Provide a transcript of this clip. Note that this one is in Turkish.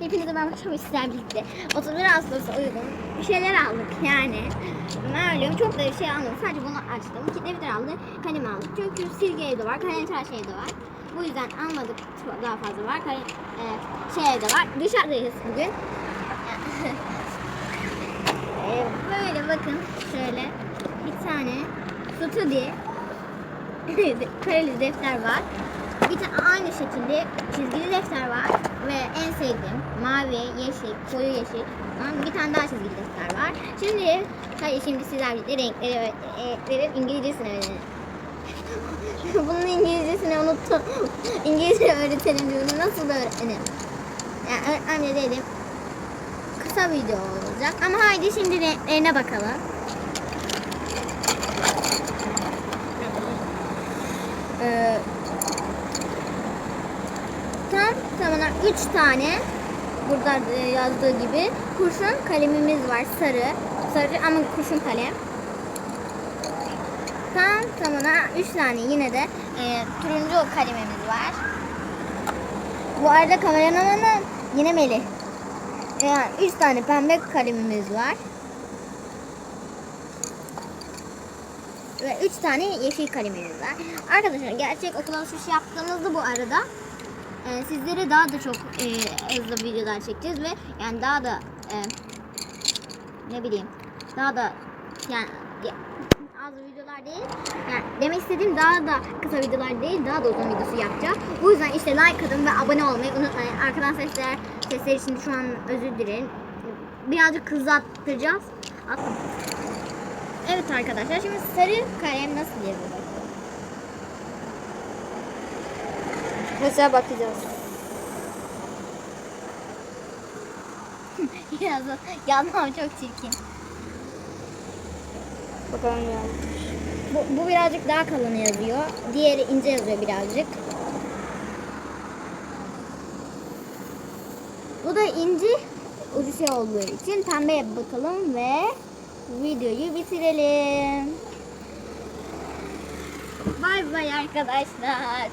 Hepinize ben çok sizlerle birlikte 31 Ağustos'a uygun bir şeyler aldık yani. Malum çok da bir şey almadım. Sadece bunu açtım. Defter aldı. Kalem aldık. Çünkü silgi evde var. Kalem tıraş evde var. Bu yüzden almadık. Daha fazla var. Kalem, e, şey evde var. Dışarıdayız bugün. Böyle bakın şöyle bir tane studi kareli defter var. Bir tane aynı şekilde çizgili defter var ve en sevdiğim mavi, yeşil, koyu yeşil bir tane daha çizgili defter var. Şimdi hayır şimdi sizler birlikte renkleri öğret- e, İngilizcesini öğrenin. Bunun İngilizcesini unuttum. İngilizce öğretelim diyorum. Nasıl öğretelim? Yani öğretmem de dedim. Kısa video olacak. Ama haydi şimdi renklerine bakalım. Ee, tamına 3 tane burada e, yazdığı gibi kurşun kalemimiz var sarı. Sarı ama kurşun kalem. Tam tamına 3 tane yine de e, turuncu kalemimiz var. Bu arada kameramanın yine Melih. Yani 3 tane pembe kalemimiz var. Ve 3 tane yeşil kalemimiz var. Arkadaşlar gerçek okul alışverişi yaptığımızda bu arada e, sizlere daha da çok e, hızlı videolar çekeceğiz ve yani daha da e, ne bileyim daha da yani ya- az videolar değil. Yani demek istediğim daha da kısa videolar değil, daha da uzun videosu yapacağım. Bu yüzden işte like atın ve abone olmayı unutmayın. Arkadan sesler, sesler için şu an özür dilerim. Birazcık hızlattıracağız. Evet arkadaşlar şimdi sarı kalem nasıl yazılır? Mesela bakacağız. Yazmam çok çirkin. Bakalım ya. Bu, bu birazcık daha kalın yazıyor. Diğeri ince yazıyor birazcık. Bu da ince ucu şey olduğu için pembeye bakalım ve videoyu bitirelim. Bay bay arkadaşlar.